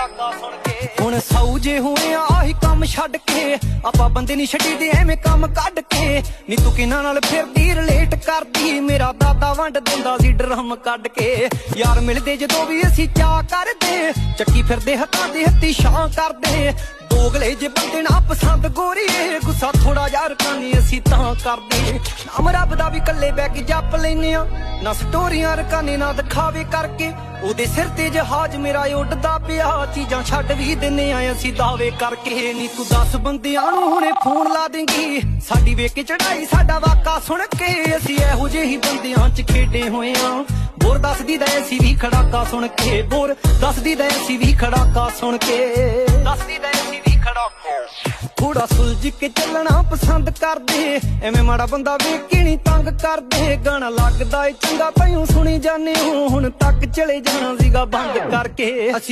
ਖੜਾਕਾ ਸੁਣ ਕੇ। ਹੁਣ ਸੌ ਜੇ ਹੋਏ ਆਹੀ ਕੰਮ ਛੱਡ ਕੇ। ਆਪਾਂ ਬੰਦੇ ਨਹੀਂ ਛੱਡੀ ਦੇ, ਐਵੇਂ ਕੰਮ ਕੱਢ ਕੇ। ਨੀ ਤੂੰ ਕਿਨਾਂ ਨਾਲ ਫਿਰਦੀ ਰਿਲੇਟ ਕਰਦੀ। ਮੇਰਾ ਦਾਦਾ ਵੰਡ ਦਿੰਦਾ ਸੀ, ਡਰਮ ਕੱਢ ਕੇ। ਯਾਰ ਮਿਲਦੇ ਜਦੋਂ ਵੀ ਅਸੀਂ ਚਾ ਕਰਦੇ। ਚੱਕੀ ਫਿਰਦੇ, ਹੱਥਾਂ ਦੇ ਹੱਥੀ ਛਾਂ ਕਰਦੇ। ਦੋਗਲੇ ਜੇ ਬੰਦੇ ਨਾ ਪਸੰਦ ਗੋਰੀਏ। ਗੁੱਸਾ ਥੋੜਾ ਯਾਰ ਕਾਨੀ ਅਸੀਂ ਤਾਂ ਕਰਦੇ। ਨਾਮ ਰੱਬ ਦਾ ਵੀ ਕੱਲੇ ਬੈ ਜੱਪ ਲੈਨੇ ਆ। ਨਾ ਸਟੋਰੀਆਂ ਰਕਾਨੇ ਨਾ ਦਿਖਾਵੇ ਕਰਕੇ। ਉਹਦੇ ਸਿਰ ਤੇ ਜਹਾਜ਼ ਮੇਰਾ ਉੱਡਦਾ ਪਿਆ। ਚੀਜ਼ਾਂ ਛੱਡ ਵੀ ਦਿੰਨੇ ਆ ਅਸੀਂ ਦਾਅਵੇ ਕਰਕੇ। ਨੀ ਤੂੰ 10 ਬੰਦਿਆਂ ਨੂੰ ਹੁਣੇ ਫੋਨ ਲਾ ਦੇਂਗੀ। ਸਾਡੀ ਵੇਖ ਕੇ ਚੜਾਈ ਸਾਡਾ ਵਾਕਾ ਸੁਣ ਕੇ। ਅਸੀਂ ਇਹੋ ਜਿਹੇ ਹੀ ਬੰਦਿਆਂ 'ਚ ਖੇਡੇ ਹੋਏ ਆ। ਬੋਰ ਦੱਸਦੀ ਦਾ ਅਸੀਂ ਵੀ ਖੜਾਕਾ ਸੁਣ ਕੇ। ਬੋਰ ਦੱਸਦੀ ਦਾ ਅਸੀਂ ਵੀ ਖੜਾਕਾ ਸੁਣ ਕੇ। ਥੋੜਾ ਸੁਲਝ ਕੇ ਚੱਲਣਾ ਪਸੰਦ ਕਰਦੇ। ਐਵੇਂ ਮਾੜਾ ਬੰਦਾ ਵੇਖ ਕੇ ਨਹੀਂ ਤੰਗ ਕਰਦੇ। ਗਾਣਾ ਲੱਗਦਾ ਏ ਚੰਗਾ ਤੈਨੂੰ ਸੁਣੀ ਜਾਂਦੇ ਹੋ। ਹੁਣ ਤੱਕ ਚਲੇ ਜਾਣਾ ਸੀਗਾ ਬੰਦ ਕਰਕੇ।